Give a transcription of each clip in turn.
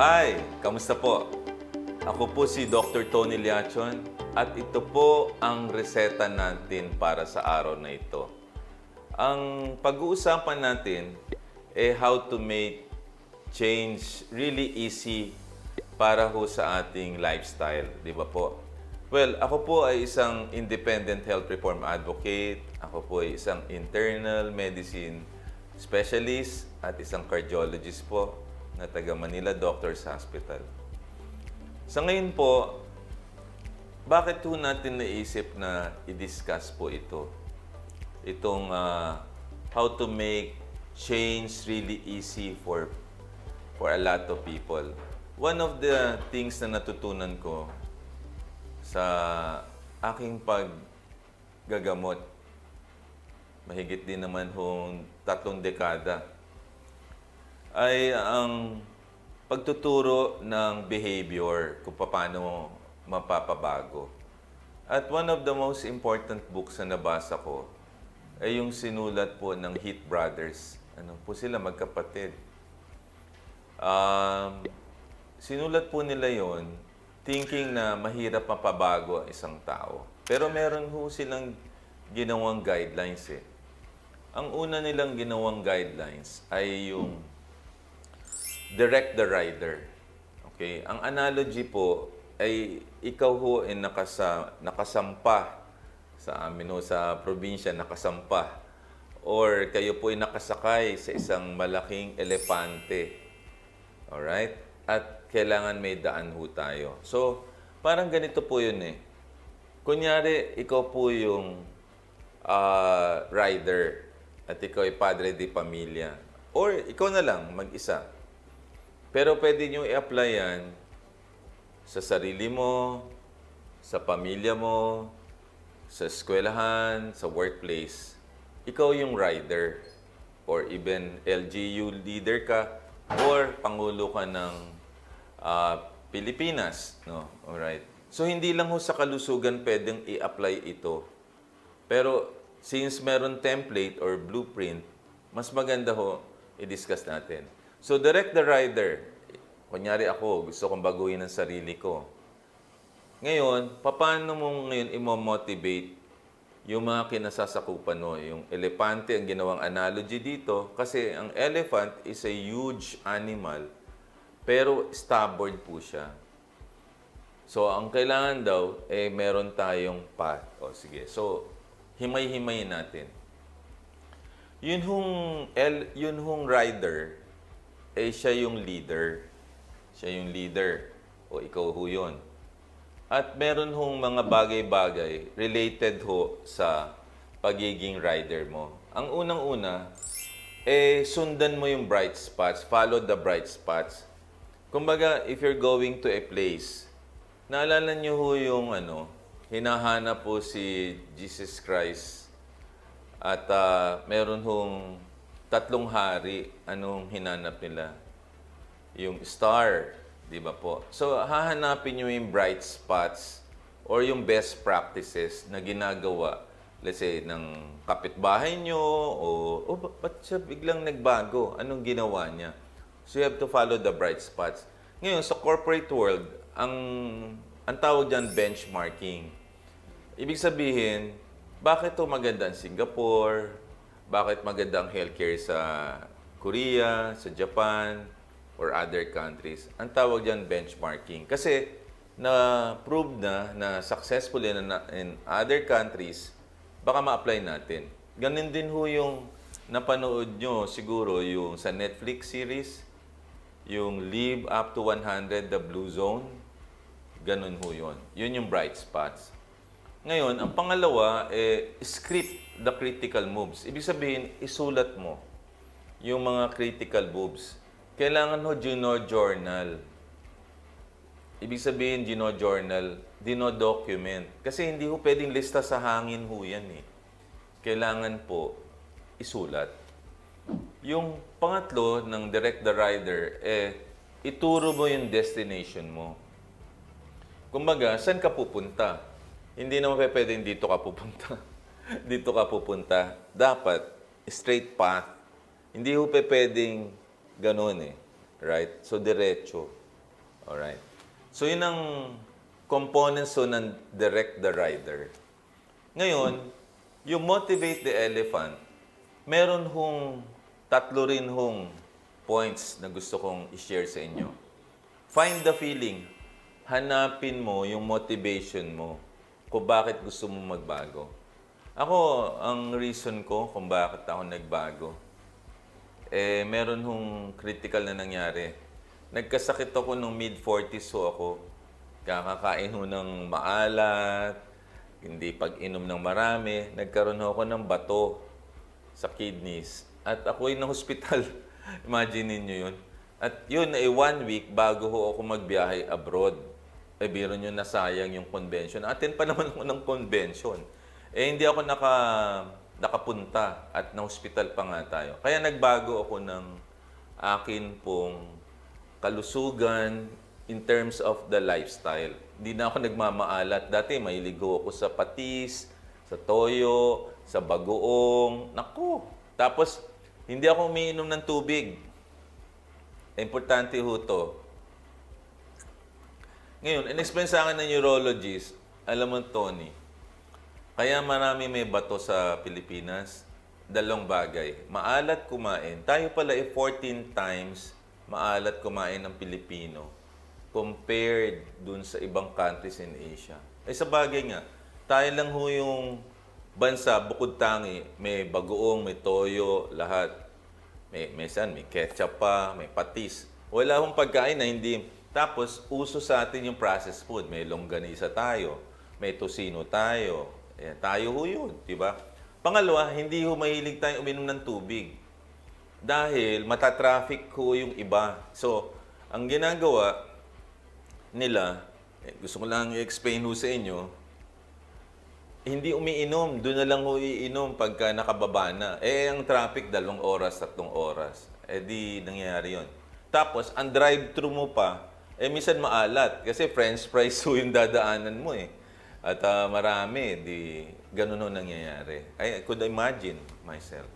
Hi! Kamusta po? Ako po si Dr. Tony Liachon at ito po ang reseta natin para sa araw na ito. Ang pag-uusapan natin eh how to make change really easy para ho sa ating lifestyle, di ba po? Well, ako po ay isang independent health reform advocate. Ako po ay isang internal medicine specialist at isang cardiologist po na taga Manila Doctors Hospital. Sa ngayon po, bakit po natin naisip na i-discuss po ito? Itong ah, how to make change really easy for for a lot of people. One of the things na natutunan ko sa aking paggagamot, mahigit din naman hong tatlong dekada, ay ang pagtuturo ng behavior kung paano mapapabago. At one of the most important books na nabasa ko ay yung sinulat po ng Heath Brothers. Ano po sila, magkapatid. Um, sinulat po nila yon thinking na mahirap mapabago ang isang tao. Pero meron ho silang ginawang guidelines eh. Ang una nilang ginawang guidelines ay yung direct the rider. Okay? Ang analogy po ay ikaw ho ay nakasa, nakasampa sa amin ho, sa probinsya, nakasampa. Or kayo po ay nakasakay sa isang malaking elepante. Alright? At kailangan may daan ho tayo. So, parang ganito po yun eh. Kunyari, ikaw po yung ah, rider at ikaw ay padre di pamilya. Or ikaw na lang, mag-isa. Pero pwede nyo i-apply yan sa sarili mo, sa pamilya mo, sa eskwelahan, sa workplace. Ikaw yung rider. Or even LGU leader ka, or pangulo ka ng ah, Pilipinas. No? Alright. So, hindi lang ho sa kalusugan pwedeng i-apply ito. Pero, since meron template or blueprint, mas maganda ho, i-discuss natin. So, direct the rider. Kunyari ako, gusto kong baguhin ang sarili ko. Ngayon, paano mo ngayon imo-motivate yung mga kinasasakupan mo? Yung elepante, ang ginawang analogy dito, kasi ang elephant is a huge animal, pero stubborn po siya. So, ang kailangan daw, eh, meron tayong path. O, sige. So, himay-himayin natin. Yun hong, el, yun hong rider, eh, siya yung leader. Siya yung leader. O, ikaw ho yun. At meron hong mga bagay-bagay related ho sa pagiging rider mo. Ang unang-una, eh, sundan mo yung bright spots. Follow the bright spots. Kumbaga, if you're going to a place, naalala niyo ho yung ano, hinahanap po si Jesus Christ at ah, meron hong tatlong hari, anong hinanap nila? Yung star, di ba po? So, hahanapin nyo yung bright spots or yung best practices na ginagawa, let's say, ng kapitbahay nyo o, oh, ba- ba't siya biglang nagbago? Anong ginawa niya? So, you have to follow the bright spots. Ngayon, sa corporate world, ang, ang tawag dyan benchmarking. Ibig sabihin, bakit to maganda ang Singapore? Bakit maganda ang healthcare sa Korea, sa Japan, or other countries? Ang tawag dyan benchmarking. Kasi na-prove na na successful in, in other countries, baka ma-apply natin. Ganon din ho yung napanood nyo siguro yung sa Netflix series, yung Live Up to 100, The Blue Zone. Ganon ho yun. Yun yung bright spots. Ngayon, ang pangalawa, eh, script the critical moves. Ibig sabihin, isulat mo yung mga critical moves. Kailangan ho gino-journal. Ibig sabihin, gino-journal, dino-document. Kasi hindi ho pwedeng lista sa hangin ho yan eh. Kailangan po isulat. Yung pangatlo ng Direct the Rider, eh, ituro mo yung destination mo. Kumbaga, saan ka pupunta? Hindi naman pwedeng dito ka pupunta. dito ka pupunta. Dapat, straight path. Hindi ho pe- pwedeng ganun eh. Right? So, diretso. Alright? So, yun ang components so ng direct the rider. Ngayon, yung motivate the elephant, meron hong tatlo rin hong points na gusto kong i-share sa inyo. Find the feeling. Hanapin mo yung motivation mo kung bakit gusto mo magbago. Ako, ang reason ko kung bakit ako nagbago, eh, meron hong critical na nangyari. Nagkasakit ako nung mid-40s ho ako. Kakakain ho ng maalat, hindi pag-inom ng marami. Nagkaroon ho ako ng bato sa kidneys. At ako'y na hospital. Imagine niyo yun. At yun ay one week bago ho ako magbiyahe abroad. Eh, biro nyo nasayang yung convention. Atin pa naman ako ng convention. Eh, hindi ako naka, nakapunta at na-hospital pa nga tayo. Kaya nagbago ako ng akin pong kalusugan in terms of the lifestyle. Hindi na ako nagmamaalat. Dati mahiligo ako sa patis, sa toyo, sa bagoong. Naku! Tapos, hindi ako umiinom ng tubig. Importante ho to. Ngayon, in-explain sa akin ng neurologist, alam mo, Tony, kaya marami may bato sa Pilipinas, dalawang bagay. Maalat kumain. Tayo pala ay 14 times maalat kumain ng Pilipino compared dun sa ibang countries in Asia. Eh sa bagay nga, tayo lang ho yung bansa bukod tangi, may bagoong, may toyo, lahat. May, may san, may ketchup pa, may patis. Wala hong pagkain na hindi. Tapos, uso sa atin yung processed food. May longganisa tayo, may tosino tayo. Ayan, tayo ho yun, di ba? Pangalawa, hindi ho mahilig tayo uminom ng tubig. Dahil matatraffic ho yung iba. So, ang ginagawa nila, eh, gusto ko lang i-explain ho sa inyo, hindi umiinom. Doon na lang ho iinom pagka nakababa na. Eh, ang traffic, dalawang oras, tatlong oras. Eh, di nangyayari yon. Tapos, ang drive-thru mo pa, eh, minsan maalat. Kasi french fries ho yung dadaanan mo eh. At ah, marami, di ganun ho nangyayari. I could imagine myself.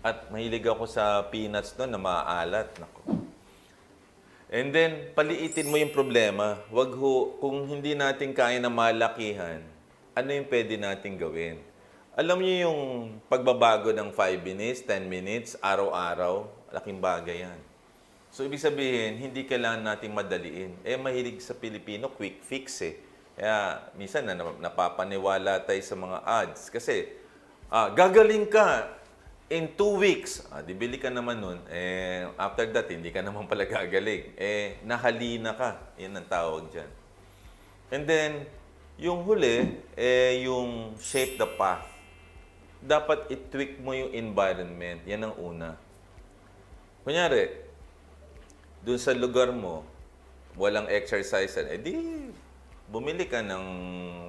At mahilig ako sa peanuts doon na maaalat. Nako. And then, paliitin mo yung problema. Wag ho, kung hindi natin kaya na malakihan, ano yung pwede natin gawin? Alam niyo yung pagbabago ng 5 minutes, 10 minutes, araw-araw, laking bagay yan. So, ibig sabihin, hindi kailangan nating madaliin. Eh, mahilig sa Pilipino, quick fix eh. Kaya, minsan na napapaniwala tayo sa mga ads. Kasi, ah, gagaling ka in two weeks. Ah, di ka naman nun. Eh, after that, hindi ka naman pala gagaling. Eh, nahalina ka. Yan ang tawag dyan. And then, yung huli, eh, yung shape the path. Dapat i-tweak mo yung environment. Yan ang una. Kunyari, dun sa lugar mo, walang exercise, eh di, bumili ka ng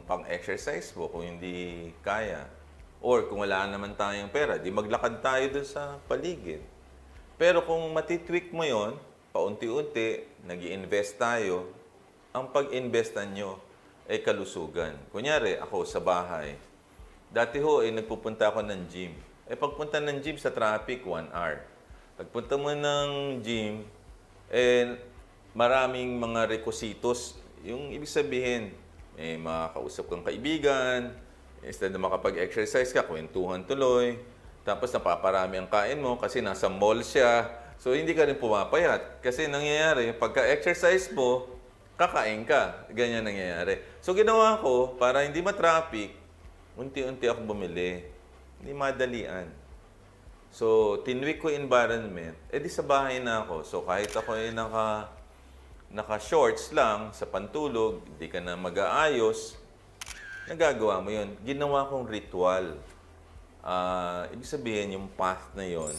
pang-exercise mo kung hindi kaya. Or kung wala naman tayong pera, di maglakad tayo dun sa paligid. Pero kung matitweak mo yon, paunti-unti, nag invest tayo, ang pag-investan nyo ay kalusugan. Kunyari, ako sa bahay, dati ho, eh, nagpupunta ako ng gym. Eh, pagpunta ng gym sa traffic, one hour. Pagpunta mo ng gym, eh, maraming mga requisitos. Yung ibig sabihin, may makakausap kang kaibigan, instead na makapag-exercise ka, kwentuhan tuloy. Tapos napaparami ang kain mo kasi nasa mall siya. So hindi ka rin pumapayat. Kasi nangyayari, pagka-exercise mo, kakain ka. Ganyan nangyayari. So ginawa ko, para hindi ma-traffic, unti-unti ako bumili. Hindi madalian. So, tinwik ko environment, eh di sa bahay na ako. So, kahit ako ay naka, naka-shorts lang sa pantulog, hindi ka na mag-aayos, nagagawa mo yun. Ginawa kong ritual. Ah, ibig sabihin, yung path na yon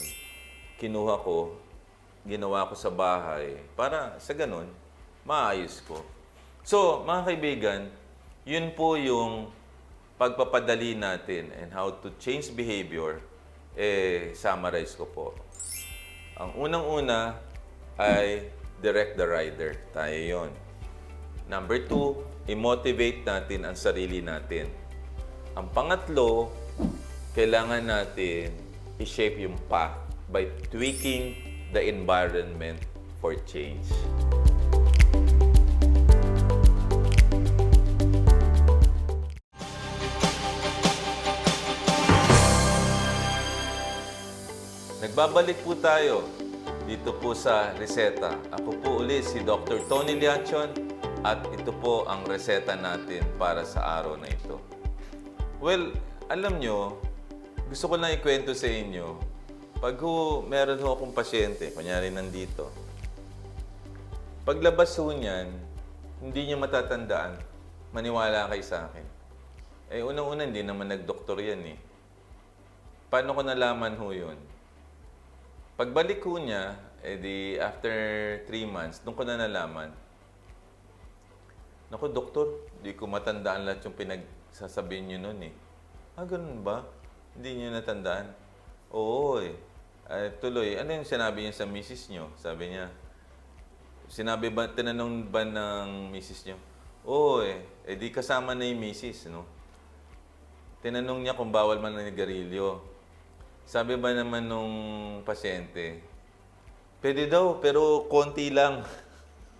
kinuha ko, ginawa ko sa bahay, para sa ganun, maayos ko. So, mga kaibigan, yun po yung pagpapadali natin and how to change behavior, eh, summarize ko po. Ang unang-una ay direct the rider. Tayo yon. Number two, i-motivate natin ang sarili natin. Ang pangatlo, kailangan natin i-shape yung path by tweaking the environment for change. Nagbabalik po tayo dito po sa reseta. Ako po uli si Dr. Tony Liachon at ito po ang reseta natin para sa araw na ito. Well, alam nyo, gusto ko lang ikwento sa inyo, pag ho, meron ho akong pasyente, kunyari nandito, paglabas ho niyan, hindi niya matatandaan, maniwala kay sa akin. Eh, unang-una, hindi naman nagdoktor yan eh. Paano ko nalaman ho yun? Pagbalik ko niya, eh di after three months, doon ko na nalaman. Naku, doktor, di ko matandaan lahat yung pinagsasabihin niyo noon eh. Ah, ganun ba? Hindi niyo natandaan? Oo eh. Eh, tuloy, ano yung sinabi niya sa misis niyo? Sabi niya, sinabi ba, tinanong ba ng misis niyo? Oo eh. Eh di kasama na yung misis, no? Tinanong niya kung bawal man ng garilyo. Sabi ba naman nung pasyente, pwede daw, pero konti lang.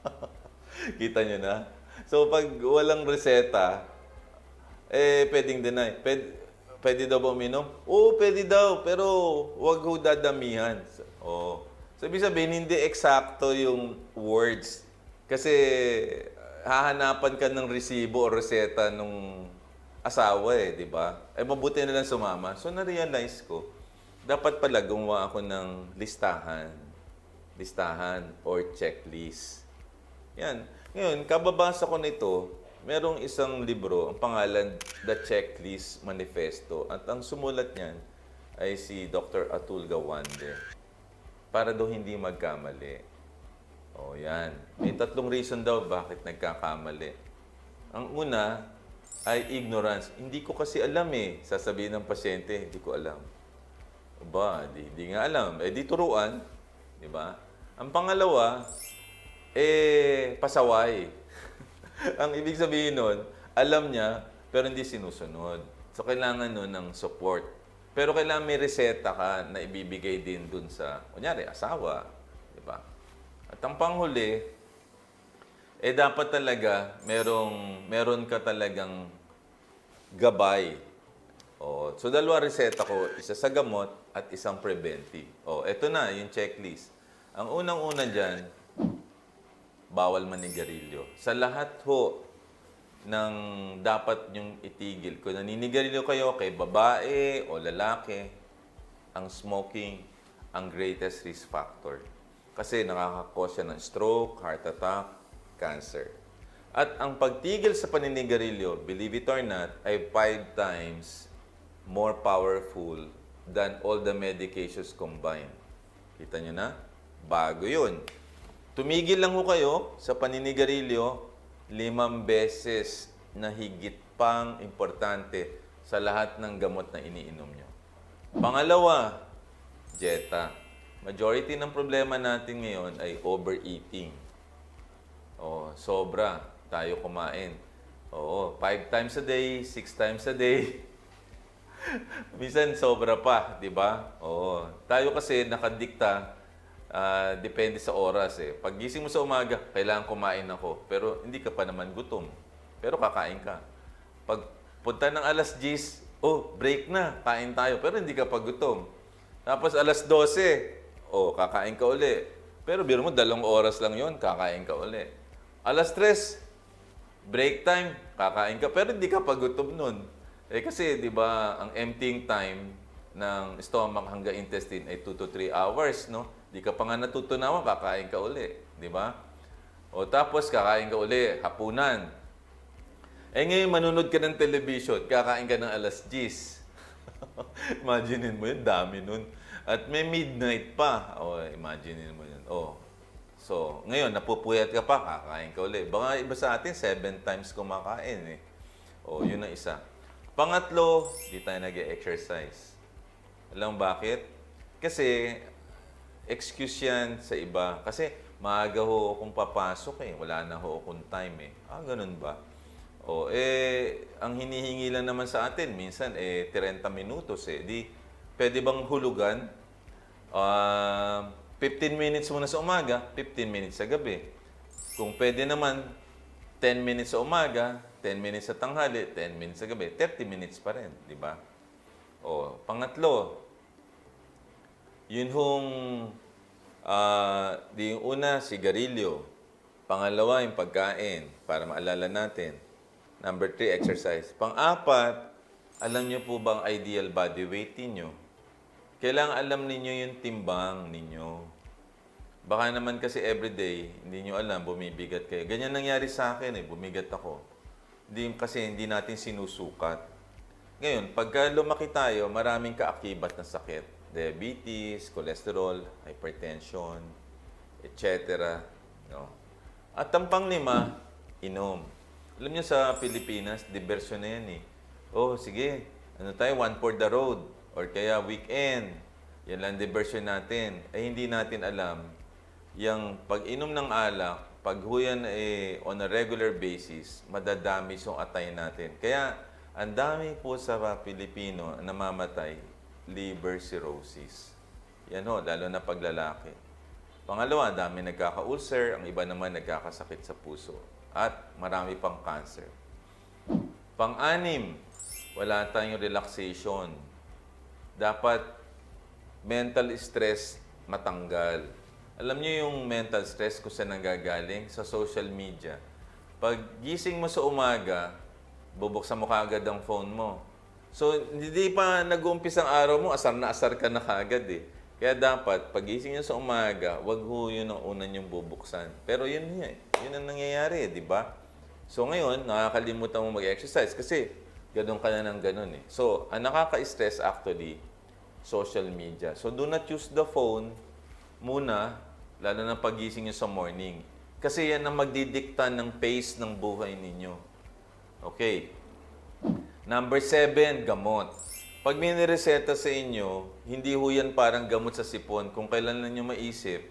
Kita niyo na? So, pag walang reseta, eh, pwedeng deny. Pwede, pwede daw ba uminom? Oo, pwede daw, pero wag ho dadamihan. Oo. So, ibig sabihin, hindi eksakto yung words. Kasi, hahanapan ka ng resibo o reseta nung asawa eh, di ba? Eh, mabuti na lang sumama. So, na-realize ko, dapat pala gumawa ako ng listahan. Listahan or checklist. Yan. Ngayon, kababasa ko nito, merong isang libro, ang pangalan The Checklist Manifesto. At ang sumulat niyan ay si Dr. Atul Gawande. Para daw hindi magkamali. O yan. May tatlong reason daw bakit nagkakamali. Ang una ay ignorance. Hindi ko kasi alam eh. Sasabihin ng pasyente, hindi ko alam. Ba, di, di nga alam. Eh, di turuan. Di ba? Ang pangalawa, eh, pasaway. Ang ibig sabihin nun, alam niya, pero hindi sinusunod. So, kailangan nun ng support. Pero kailangan may reseta ka na ibibigay din dun sa, kunyari, asawa. Di ba? At ang panghuli, eh dapat talaga merong meron ka talagang gabay. O, so dalawa reseta ko, isa sa gamot at isang preventive. O, eto na yung checklist. Ang unang-una diyan, bawal manigarilyo. Sa lahat ho ng dapat nyong itigil, kung naninigarilyo kayo kay babae o lalaki, ang smoking ang greatest risk factor. Kasi nakakakos siya ng stroke, heart attack, cancer. At ang pagtigil sa paninigarilyo, believe it or not, ay five times more powerful than all the medications combined. Kita nyo na? Bago yun. Tumigil lang ho kayo sa paninigarilyo, limang beses na higit pang importante sa lahat ng gamot na iniinom nyo. Pangalawa, Jetta. Majority ng problema natin ngayon ay overeating. Oh, sobra tayo kumain. Oo, five times a day, six times a day. Minsan sobra pa, di ba? Oo. Tayo kasi nakadikta, ah, depende sa oras eh. Pag gising mo sa umaga, kailangan kumain ako. Pero hindi ka pa naman gutom. Pero kakain ka. Pag punta ng alas 10, oh, break na, kain tayo. Pero hindi ka pa gutom. Tapos alas 12, oh, kakain ka uli. Pero biro mo, dalawang oras lang yon kakain ka uli. Alas 3, break time, kakain ka. Pero hindi ka pa gutom nun. Eh kasi, di ba, ang emptying time ng stomach hanggang intestine ay 2 to 3 hours, no? Di ka pa nga natutunawan, kakain ka uli. Di ba? O tapos, kakain ka uli, hapunan. Eh ngayon, manunod ka ng television, kakain ka ng alas 10. Imaginein mo yun, dami nun. At may midnight pa. O, imaginein mo yun. O, so, ngayon, napupuyat ka pa, kakain ka uli. Baka iba sa atin, seven times kumakain eh. O, yun ang isa. Pangatlo, di tayo nag-exercise. Alam mo bakit? Kasi, excuse yan sa iba. Kasi, maaga ho akong papasok eh. Wala na ho akong time eh. Ah, ganun ba? O, eh, ang hinihingi lang naman sa atin, minsan, eh, 30 minutos eh. Di, pwede bang hulugan? Ah, 15 minutes muna sa umaga, 15 minutes sa gabi. Kung pwede naman, 10 minutes sa umaga, 10 minutes sa tanghali, 10 minutes sa gabi, 30 minutes pa rin, di ba? O, pangatlo, Yun hong, ah, di yung una, sigarilyo. Pangalawa, yung pagkain, para maalala natin. Number three, exercise. Pang-apat, alam niyo po bang ideal body weight ninyo? Kailangan alam ninyo yung timbang ninyo. Baka naman kasi everyday, hindi nyo alam, bumibigat kayo. Ganyan nangyari sa akin eh, bumigat ako. Hindi, kasi hindi natin sinusukat. Ngayon, pagka lumaki tayo, maraming kaakibat na sakit. Diabetes, cholesterol, hypertension, etc. No? At ang panglima, inom. Alam niyo sa Pilipinas, diversyon na yan eh. Oh, sige, ano tayo, one for the road. Or kaya weekend. Yan lang diversyon natin. Eh, hindi natin alam, yung pag-inom ng alak, pag huyan eh, on a regular basis, madadami yung atay natin. Kaya, ang dami po sa Pilipino na namamatay, liver cirrhosis. Yan ho, lalo na paglalaki. Pangalawa, ang dami nagkaka-ulcer, ang iba naman nagkakasakit sa puso. At marami pang cancer. Pang-anim, wala tayong relaxation. Dapat mental stress matanggal. Alam niyo yung mental stress kung saan nanggagaling? Sa social media. Pag gising mo sa umaga, bubuksan mo kaagad ang phone mo. So, hindi pa nag-uumpisa ang araw mo, asar na asar ka na kaagad eh. Kaya dapat, pag gising niyo sa umaga, wag ho yun ang una niyong bubuksan. Pero yun nga eh. Yun ang nangyayari, di ba? So ngayon, nakakalimutan mo mag-exercise kasi ganun ka na ng ganun eh. So, ang nakaka-stress actually, social media. So, do not use the phone muna, lalo na pagising nyo sa morning. Kasi yan ang magdidikta ng pace ng buhay ninyo. Okay. Number seven, gamot. Pag may nireseta sa inyo, hindi ho yan parang gamot sa sipon. Kung kailan lang nyo maisip,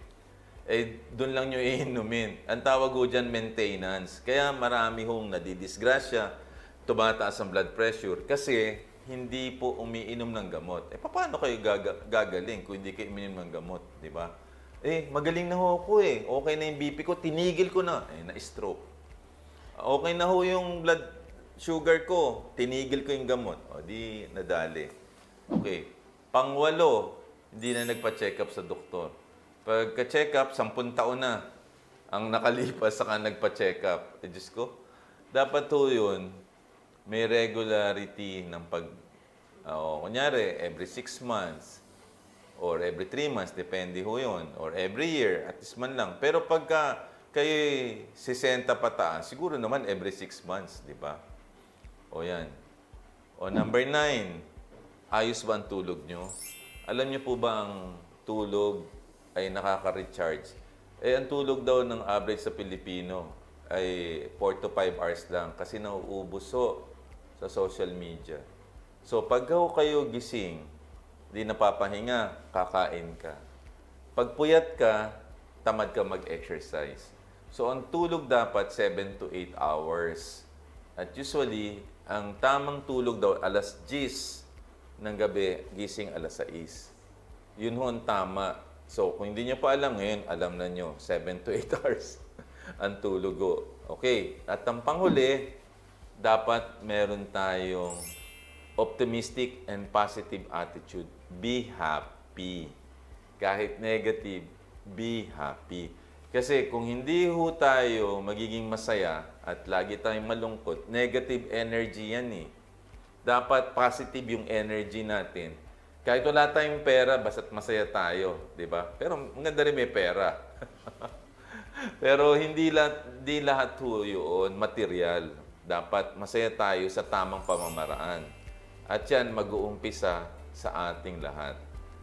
eh, doon lang nyo iinumin. Ang tawag ho dyan, maintenance. Kaya marami hong nadidisgrasya, tumataas ang blood pressure, kasi hindi po umiinom ng gamot. Eh, paano kayo gaga- gagaling kung hindi kayo umiinom ng gamot, di ba? Eh, magaling na ho ako eh. Okay na yung BP ko, tinigil ko na. Eh, na-stroke. Okay na ho yung blood sugar ko, tinigil ko yung gamot. O, di nadali. Okay. Pangwalo, hindi na nagpa-check up sa doktor. Pagka-check up, sampun taon na ang nakalipas saka nagpa-check up. Eh, Diyos ko, dapat ho yun, may regularity ng pag... o kunyari, every six months or every three months, depende ho yun. Or every year, at least man lang. Pero pagka kayo 60 pataas, siguro naman every six months, di ba? O yan. O number nine, ayos ba ang tulog nyo? Alam nyo po ba ang tulog ay nakaka-recharge? Eh, ang tulog daw ng average sa Pilipino ay 4 to 5 hours lang kasi nauubos ho sa social media. So, pag kayo gising, di napapahinga, kakain ka. Pag puyat ka, tamad ka mag-exercise. So, ang tulog dapat 7 to 8 hours. At usually, ang tamang tulog daw alas 10 ng gabi, gising alas 6. Yun ho ang tama. So, kung hindi nyo pa alam ngayon, alam na nyo, 7 to 8 hours ang tulog ho. Okay. At ang panghuli, dapat meron tayong optimistic and positive attitude. Be happy. Kahit negative, be happy. Kasi kung hindi ho tayo magiging masaya at lagi tayong malungkot, negative energy yan eh. Dapat positive yung energy natin. Kahit wala tayong pera, basta't masaya tayo, di ba? Pero maganda rin may pera. Pero hindi lahat, di lahat ho yun material. Dapat masaya tayo sa tamang pamamaraan. At yan mag-uumpisa sa ating lahat.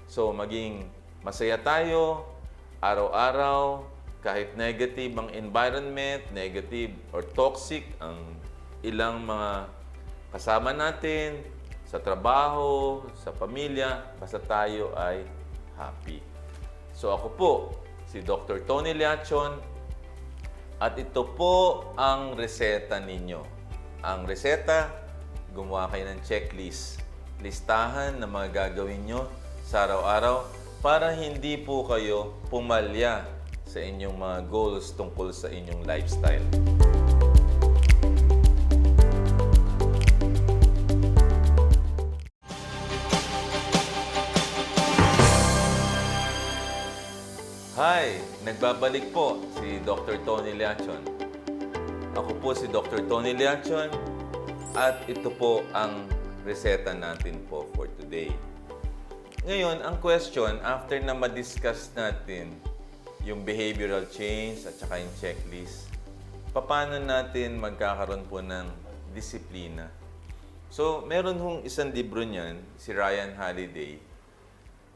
So maging masaya tayo araw-araw, kahit negative ang environment, negative or toxic ang ilang mga kasama natin sa trabaho, sa pamilya, basta tayo ay happy. So ako po, si Dr. Tony Liachon, at ito po ang reseta ninyo. Ang reseta, gumawa kayo ng checklist. Listahan ng mga gagawin nyo sa araw-araw para hindi po kayo pumalya sa inyong mga goals tungkol sa inyong lifestyle. Nagbabalik po si Dr. Tony Leachon. Ako po si Dr. Tony Leachon at ito po ang reseta natin po for today. Ngayon, ang question, after na ma-discuss natin yung behavioral change at saka yung checklist, paano natin magkakaroon po ng disiplina? So, meron hong isang libro niyan, si Ryan Holiday.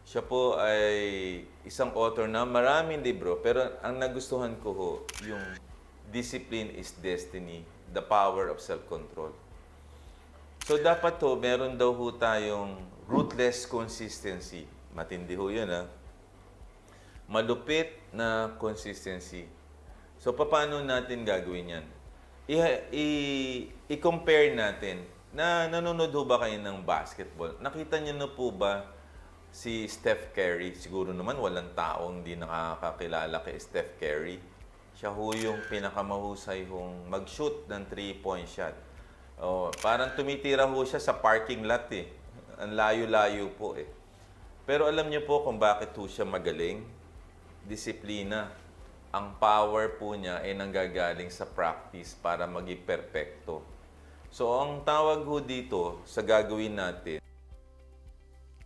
Siya po ay isang author na maraming libro, pero ang nagustuhan ko ho, yung Discipline is Destiny, The Power of Self-Control. So dapat to, meron daw ho tayong ruthless consistency. Matindi ho yun ha. Malupit na consistency. So paano natin gagawin yan? I- i- I-compare natin na nanonood ho ba kayo ng basketball? Nakita niyo na po ba si Steph Curry? Siguro naman walang taong hindi nakakakilala kay Steph Curry. Siya ho yung pinakamahusay hong mag-shoot ng three-point shot. Oh, parang tumitira ho siya sa parking lot eh. Ang layo-layo po eh. Pero alam niyo po kung bakit ho siya magaling? Disiplina. Ang power po niya ay nanggagaling sa practice para maging perpekto. So, ang tawag ho dito sa gagawin natin,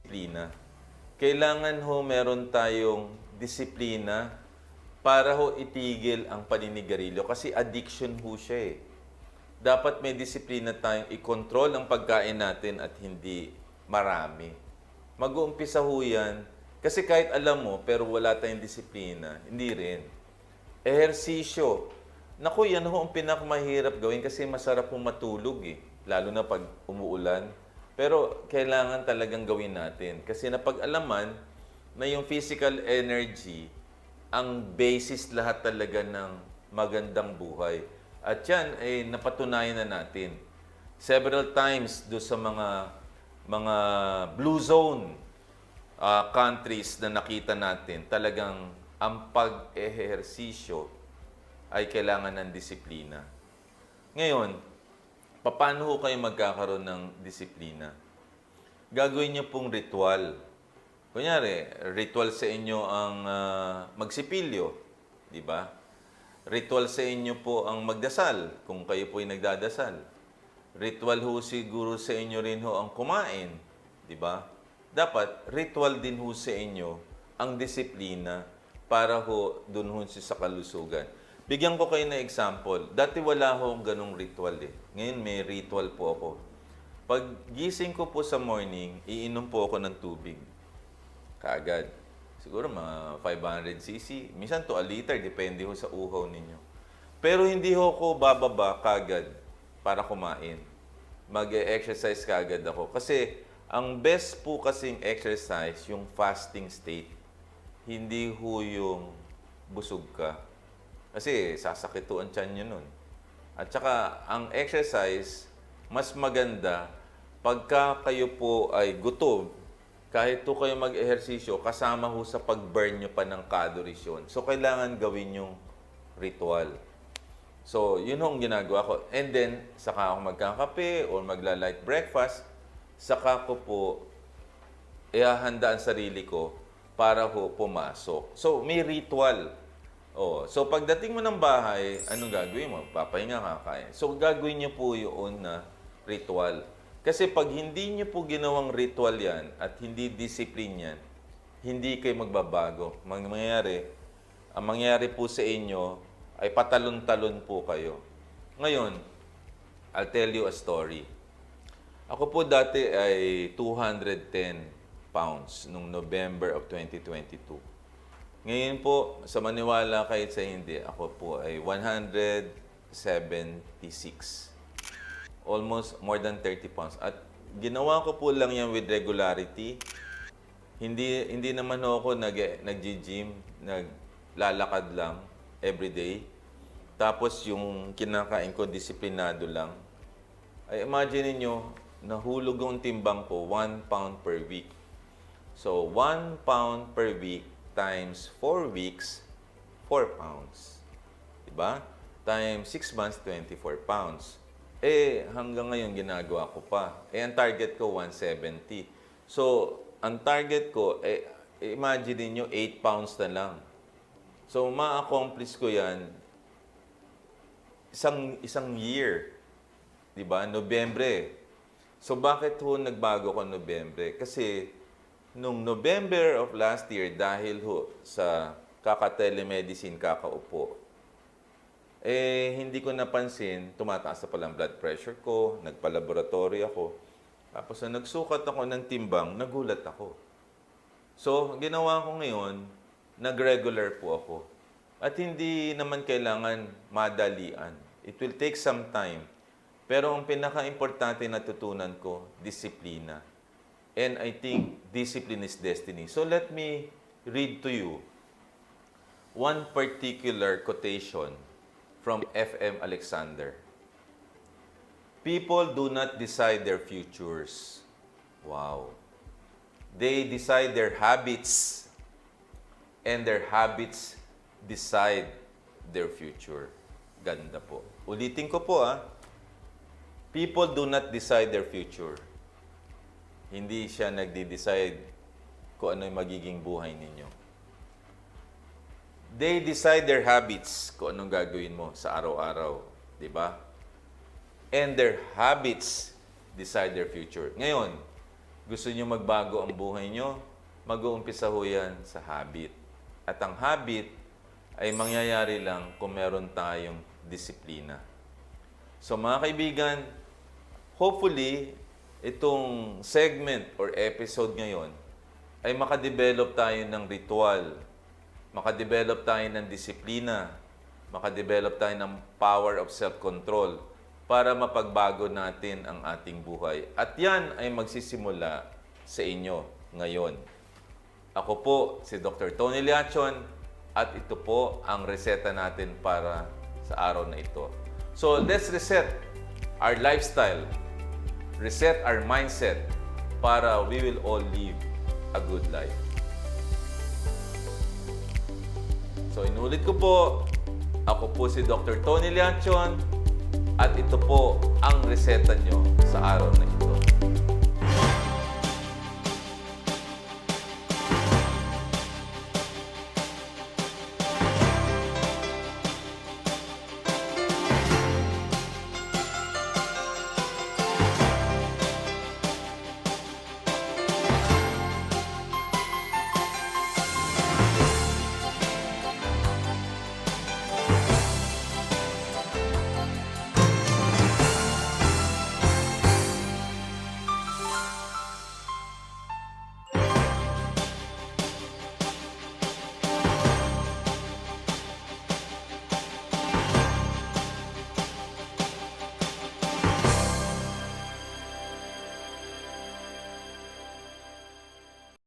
disiplina. Kailangan ho meron tayong disiplina para ho itigil ang paninigarilyo kasi addiction ho siya eh. Dapat may disiplina tayong i-control ang pagkain natin at hindi marami. Mag-uumpisa ho yan kasi kahit alam mo pero wala tayong disiplina, hindi rin. Ehersisyo. Naku, yan ho ang pinakamahirap gawin kasi masarap pong matulog eh. Lalo na pag umuulan. Pero kailangan talagang gawin natin. Kasi napag-alaman na yung physical energy, ang basis lahat talaga ng magandang buhay. At yan ay napatunayan na natin. Several times do sa mga mga blue zone uh, countries na nakita natin, talagang ang pag-ehersisyo ay kailangan ng disiplina. Ngayon, paano ho kayo magkakaroon ng disiplina? Gagawin niyo pong ritual. Kunyari, ritual sa inyo ang ah, magsipilyo, di ba? Ritual sa inyo po ang magdasal, kung kayo po ay nagdadasal. Ritual ho siguro sa inyo rin ho ang kumain, di ba? Dapat ritual din ho sa inyo ang disiplina para ho dun ho sa kalusugan. Bigyan ko kayo na example. Dati wala ho ganong ritual eh. Ngayon may ritual po ako. Pag gising ko po sa morning, iinom po ako ng tubig. Kaagad. Siguro mga 500 cc. Minsan to a liter, depende ho sa uhaw ninyo. Pero hindi ho ko bababa kagad para kumain. Mag-exercise kagad ako. Kasi ang best po kasing exercise, yung fasting state. Hindi ho yung busog ka. Kasi sasakit ho ang nyo nun. At saka, ang exercise, mas maganda pagka kayo po ay gutom, kahit to kayo mag-ehersisyo, kasama ho sa pag-burn nyo pa ng calories yun. So, kailangan gawin yung ritual. So, yun ho ang ginagawa ko. And then, saka ako magkakape or magla-light breakfast, saka ko po ihahanda ang sarili ko para ho pumasok. So, may ritual. Oh, so pagdating mo ng bahay, anong gagawin mo? Papahinga kakain. So gagawin niyo po yun na ritual. Kasi pag hindi niyo po ginawang ritual yan at hindi discipline yan, hindi kayo magbabago. Mang mangyayari, ang mangyayari po sa inyo ay patalon-talon po kayo. Ngayon, I'll tell you a story. Ako po dati ay 210 pounds nung November of 2022. Ngayon po, sa maniwala kahit sa hindi, ako po ay 176. Almost more than 30 pounds. At ginawa ko po lang yan with regularity. Hindi hindi naman ako nag nag-gym, naglalakad lang every day. Tapos yung kinakain ko disiplinado lang. Ay imagine niyo, nahulog yung timbang ko 1 pound per week. So 1 pound per week times 4 weeks, 4 pounds. Diba? Times 6 months, 24 pounds. Eh, hanggang ngayon ginagawa ko pa. Eh, ang target ko, 170. So, ang target ko, eh, imagine niyo 8 pounds na lang. So, ma-accomplish ko yan isang, isang year. Di ba? Nobyembre. So, bakit ho nagbago ko Nobyembre? Kasi, nung November of last year, dahil ho sa kaka-telemedicine, kakaupo, eh, hindi ko napansin, tumataas na pala ang blood pressure ko, nagpa-laboratory ako. Tapos, nung nagsukat ako ng timbang, nagulat ako. So, ginawa ko ngayon, nag-regular po ako. At hindi naman kailangan madalian. It will take some time. Pero ang pinaka-importante na tutunan ko, disiplina. And I think discipline is destiny. So let me read to you one particular quotation from F.M. Alexander. People do not decide their futures. Wow. They decide their habits, and their habits decide their future. Ganda po. Ulitin ko po ah. People do not decide their future. Hindi siya nagde-decide kung ano yung magiging buhay ninyo. They decide their habits kung anong gagawin mo sa araw-araw. Di ba? And their habits decide their future. Ngayon, gusto nyo magbago ang buhay nyo, mag-uumpisa ho yan sa habit. At ang habit ay mangyayari lang kung meron tayong disiplina. So mga kaibigan, hopefully, itong segment or episode ngayon ay makadevelop tayo ng ritual, makadevelop tayo ng disiplina, makadevelop tayo ng power of self-control para mapagbago natin ang ating buhay. At yan ay magsisimula sa inyo ngayon. Ako po si Dr. Tony Liachon at ito po ang reseta natin para sa araw na ito. So let's reset our lifestyle, reset our mindset para we will all live a good life. So inulit ko po, ako po si Dr. Tony Liachon at ito po ang reseta nyo sa araw na ito.